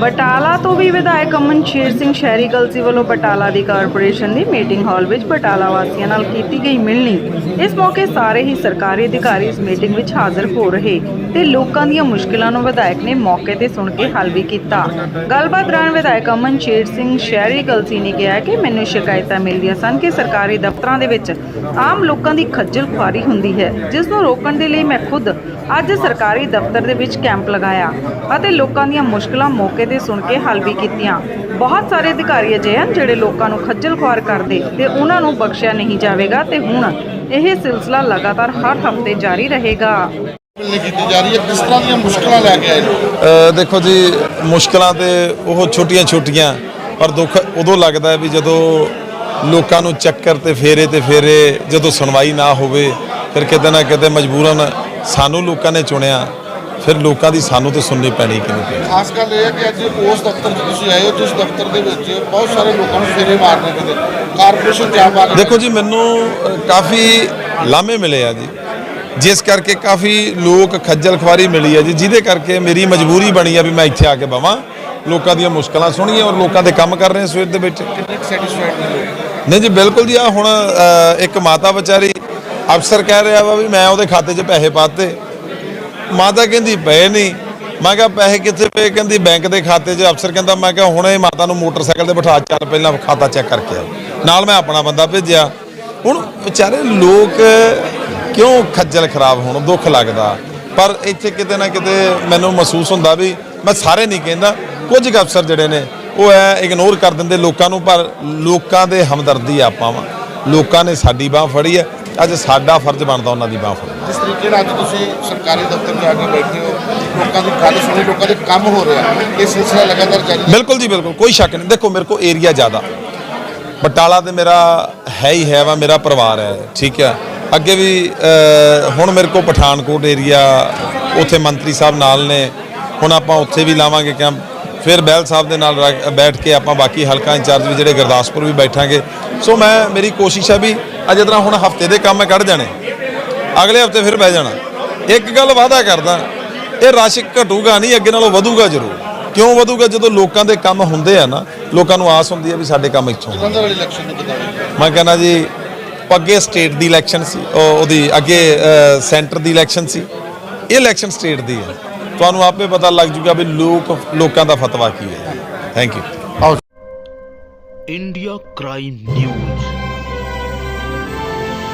ਬਟਾਲਾ ਤੋਂ ਵੀ ਵਿਧਾਇਕ ਅਮਨ ਸ਼ੇਰ ਸਿੰਘ ਸ਼ਹਿਰੀ ਕਲਸੀ ਵੱਲੋਂ ਬਟਾਲਾ ਦੀ ਕਾਰਪੋਰੇਸ਼ਨ ਦੀ ਮੀਟਿੰਗ ਹਾਲ ਵਿੱਚ ਬਟਾਲਾ ਵਾਸੀਆਂ ਨਾਲ ਕੀਤੀ ਗਈ ਮਿਲਣੀ। ਇਸ ਮੌਕੇ ਸਾਰੇ ਹੀ ਸਰਕਾਰੀ ਅਧਿਕਾਰੀ ਇਸ ਮੀਟਿੰਗ ਵਿੱਚ ਹਾਜ਼ਰ ਹੋ ਰਹੇ ਤੇ ਲੋਕਾਂ ਦੀਆਂ ਮੁਸ਼ਕਲਾਂ ਨੂੰ ਵਿਧਾਇਕ ਨੇ ਮੌਕੇ ਤੇ ਸੁਣ ਕੇ ਹੱਲ ਵੀ ਕੀਤਾ। ਗੱਲਬਾਤ ਦੌਰਾਨ ਵਿਧਾਇਕ ਅਮਨ ਸ਼ੇਰ ਸਿੰਘ ਸ਼ਹਿਰੀ ਕਲਸੀ ਨੇ ਕਿਹਾ ਕਿ ਮੈਨੂੰ ਸ਼ਿਕਾਇਤਾਂ ਮਿਲਦੀਆਂ ਸਨ ਕਿ ਸਰਕਾਰੀ ਦਫ਼ਤਰਾਂ ਦੇ ਵਿੱਚ ਆਮ ਲੋਕਾਂ ਦੀ ਖੱਜਲ ਖੁਆਰੀ ਹੁੰਦੀ ਹੈ, ਜਿਸ ਨੂੰ ਰੋਕਣ ਦੇ ਲਈ ਮੈਂ ਖੁਦ ਅੱਜ ਸਰਕਾਰੀ ਦਫ਼ਤਰ ਦੇ ਵਿੱਚ ਕੈਂਪ ਲਗਾਇਆ ਅਤੇ ਲੋਕਾਂ ਦੀਆਂ ਮੁਸ਼ਕਲਾਂ ਮੌਕੇ ਤੇ ਸੁਣ ਕੇ ਹੱਲ ਵੀ ਕੀਤੀਆਂ। ਬਹੁਤ ਸਾਰੇ ਅਧਿਕਾਰੀ ਅਜਿਹੇ ਹਨ ਜਿਹੜੇ ਲੋਕਾਂ ਨੂੰ ਖੱਜਲ ਖੁਆਰ ਕਰਦੇ ਤੇ ਉਹਨਾਂ ਨੂੰ ਬਖਸ਼ਿਆ ਨਹੀਂ ਜਾਵੇਗਾ ਤੇ ਹੁਣ ਇਹ ਸਿਲਸਿਲਾ ਲਗਾਤਾਰ ਹਰ ਹਫ਼ਤੇ ਜਾਰੀ ਰਹੇਗਾ। ਮਿਲਣੀ ਕੀਤੀ ਜਾ ਰਹੀ ਹੈ? ਕਿਸ ਤਰ੍ਹਾਂ ਦੀਆਂ ਮੁਸ਼ਕਲਾਂ ਲੈ ਕੇ ਆਏ ਨੇ ਅ, ਦੇਖੋ ਜੀ ਮੁਸ਼ਕਲਾਂ ਤੇ ਉਹ ਛੋਟੀਆਂ-ਛੋਟੀਆਂ ਪਰ ਦੁੱਖ ਉਦੋਂ ਲੱਗਦਾ ਹੈ ਵੀ ਜਦੋਂ ਲੋਕਾਂ ਨੂੰ ਚੱਕਰ ਤੇ ਫੇਰੇ ਤੇ ਫੇਰੇ ਜਦੋਂ ਸੁਣਵਾਈ ਨਾ ਹੋਵੇ ਫਿਰ ਕਿਤੇ ਨਾ ਕਿਤੇ ਮਜਬੂਰਨ ਸਾਨੂੰ ਲੋਕਾਂ ਨੇ ਚੁਣਿਆ। ਫਿਰ ਲੋਕਾਂ ਦੀ ਸਾਨੂੰ ਤੇ ਸੁਣਨੀ ਪੈਣੀ ਕਿ ਨਹੀਂ ਪੈਣੀ। ਖਾਸ ਗੱਲ ਇਹ ਹੈ ਕਿ ਅੱਜ ਉਸ ਦਫ਼ਤਰ 'ਚ ਤੁਸੀਂ ਆਏ ਹੋ ਜਿਸ ਦਫ਼ਤਰ ਦੇ ਵਿੱਚ ਬਹੁਤ ਸਾਰੇ ਲੋਕਾਂ ਨੂੰ ਫੇਰੇ ਮਾਰਨੇ ਪੈਂਦੇ। ਕਾਰਪੋਰੇਸ਼ਨ ਜਾ ਪਾ ਕੇ ਦੇਖੋ ਜੀ ਮੈਨੂੰ ਕਾਫੀ ਲਾਮੇ ਮਿਲੇ ਆ ਜੀ। ਜਿਸ ਕਰਕੇ ਕਾਫੀ ਲੋਕ ਖੱਜਲ ਖਵਾਰੀ ਮਿਲੀ ਹੈ ਜੀ ਜਿਹਦੇ ਕਰਕੇ ਮੇਰੀ ਮਜਬੂਰੀ ਬਣੀ ਆ ਵੀ ਮੈਂ ਇੱਥੇ ਆ ਕੇ ਬਵਾਂ। ਲੋਕਾਂ ਦੀਆਂ ਮੁਸ਼ਕਲਾਂ ਸੁਣੀਏ ਔਰ ਲੋਕਾਂ ਦੇ ਕੰਮ ਕਰ ਰਹੇ ਸਵੇਰ ਦੇ ਵਿੱਚ। ਕਿੰਨੇ ਸੈਟੀਸਫਾਈਡ ਨਹੀਂ ਜੀ ਬਿਲਕੁਲ ਜੀ ਆ ਹੁਣ ਇੱਕ ਮਾਤਾ ਵਿਚਾਰੀ ਅਫਸਰ ਕਹਿ ਰਿਹਾ ਵਾ ਵੀ ਮੈਂ ਉਹਦੇ ਖਾਤੇ 'ਚ ਪੈਸੇ ਪਾਤੇ ਮਾਤਾ ਕਹਿੰਦੀ, ਪਏ ਨਹੀਂ। ਮੈਂ ਕਿਹਾ, ਪੈਸੇ ਕਿੱਥੇ ਪਏ? ਕਹਿੰਦੀ, ਬੈਂਕ ਦੇ ਖਾਤੇ 'ਚ। ਅਫਸਰ ਕਹਿੰਦਾ, ਮੈਂ ਕਿਹਾ, ਹੁਣੇ ਮਾਤਾ ਨੂੰ ਮੋਟਰਸਾਈਕਲ ਤੇ ਬਿਠਾ, ਚੱਲ ਪਹਿਲਾਂ ਖਾਤਾ ਚੈੱਕ ਕਰਕੇ ਆ ਨਾਲ ਮੈਂ ਆਪਣਾ ਬੰਦਾ ਭੇਜਿਆ। ਹੁਣ ਵਿਚਾਰੇ ਲੋਕ ਕਿਉਂ ਖੱਜਲ ਖਰਾਬ ਹੋਣ? ਦੁੱਖ ਲੱਗਦਾ। ਪਰ ਇੱਥੇ ਕਿਤੇ ਨਾ ਕਿਤੇ ਮੈਨੂੰ ਮਹਿਸੂਸ ਹੁੰਦਾ ਵੀ ਮੈਂ ਸਾਰੇ ਨਹੀਂ ਕਹਿੰਦਾ। ਕੁਝ ਕੁ ਅਫਸਰ ਜਿਹੜੇ ਨੇ, ਉਹ ਐ ਇਗਨੋਰ ਕਰ ਦਿੰਦੇ ਲੋਕਾਂ ਨੂੰ, ਪਰ ਲੋਕਾਂ ਦੇ ਹਮਦਰਦੀ ਆਪਾਂ ਵਾ। ਲੋਕਾਂ ਨੇ ਸਾਡੀ ਬਾਹ ਫੜੀ ਹੈ। ਅੱਜ ਸਾਡਾ ਫਰਜ਼ ਬਣਦਾ ਉਹਨਾਂ ਦੀ ਬਾਹ ਫੜਨਾ ਜਿਸ ਤਰੀਕੇ ਨਾਲ ਅੱਜ ਤੁਸੀਂ ਸਰਕਾਰੀ ਦਫ਼ਤਰ ਜਾ ਕੇ ਬੈਠੇ ਹੋ ਲੋਕਾਂ ਦੀ ਗੱਲ ਸੁਣੀ ਲੋਕਾਂ ਦੇ ਕੰਮ ਹੋ ਰਿਹਾ ਇਹ ਸਿਲਸਿਲਾ ਲਗਾਤਾਰ ਜਾਰੀ ਬਿਲਕੁਲ ਜੀ ਬਿਲਕੁਲ ਕੋਈ ਸ਼ੱਕ ਨਹੀਂ। ਦੇਖੋ ਮੇਰੇ ਕੋਲ ਏਰੀਆ ਜ਼ਿਆਦਾ। ਬਟਾਲਾ ਤੇ ਮੇਰਾ ਹੈ ਹੀ ਹੈ ਵਾ ਮੇਰਾ ਪਰਿਵਾਰ ਹੈ ਠੀਕ ਹੈ। ਅੱਗੇ ਵੀ ਹੁਣ ਮੇਰੇ ਕੋਲ ਪਠਾਨਕੋਟ ਏਰੀਆ ਉੱਥੇ ਮੰਤਰੀ ਸਾਹਿਬ ਨਾਲ ਨੇ। ਹੁਣ ਆਪਾਂ ਉੱਥੇ ਵੀ ਲਾਵਾਂਗੇ ਕੈਂਪ ਫਿਰ ਬੈਲ ਸਾਹਿਬ ਦੇ ਨਾਲ ਬੈਠ ਕੇ ਆਪਾਂ ਬਾਕੀ ਹਲਕਾ ਇੰਚਾਰਜ ਵੀ ਜਿਹੜੇ ਗੁਰਦਾਸਪੁਰ ਵੀ ਬੈਠਾਂਗੇ। ਸੋ ਮੈਂ ਮੇਰੀ ਕੋਸ਼ਿਸ਼ ਹੈ ਵੀ ਅੱਜ ਤਰ੍ਹਾਂ ਹੁਣ ਹਫ਼ਤੇ ਦੇ ਕੰਮ ਕੱਢ ਜਾਣੇ। ਅਗਲੇ ਹਫ਼ਤੇ ਫਿਰ ਬਹਿ ਜਾਣਾ। ਇੱਕ ਗੱਲ ਵਾਅਦਾ ਕਰਦਾ ਇਹ ਰਸ਼ ਘਟੂਗਾ ਨਹੀਂ ਅੱਗੇ ਨਾਲੋਂ ਵਧੂਗਾ ਜ਼ਰੂਰ। ਕਿਉਂ ਵਧੂਗਾ? ਜਦੋਂ ਲੋਕਾਂ ਦੇ ਕੰਮ ਹੁੰਦੇ ਆ ਨਾ ਲੋਕਾਂ ਨੂੰ ਆਸ ਹੁੰਦੀ ਆ ਵੀ ਸਾਡੇ ਕੰਮ ਇੱਥੋਂ ਮੈਂ ਕਹਿੰਦਾ ਜੀ ਅੱਗੇ ਸਟੇਟ ਦੀ ਇਲੈਕਸ਼ਨ ਸੀ ਉਹਦੀ ਅੱਗੇ ਸੈਂਟਰ ਦੀ ਇਲੈਕਸ਼ਨ ਸੀ। ਇਹ ਇਲੈਕਸ਼ਨ ਸਟੇਟ ਦੀ ਹੈ ਤੁਹਾਨੂੰ ਆਪੇ ਪਤਾ ਲੱਗ ਜੂਗਾ ਵੀ ਲੋਕ ਲੋਕਾਂ ਦਾ ਫਤਵਾ ਕੀ ਹੈ। Thank you India crime news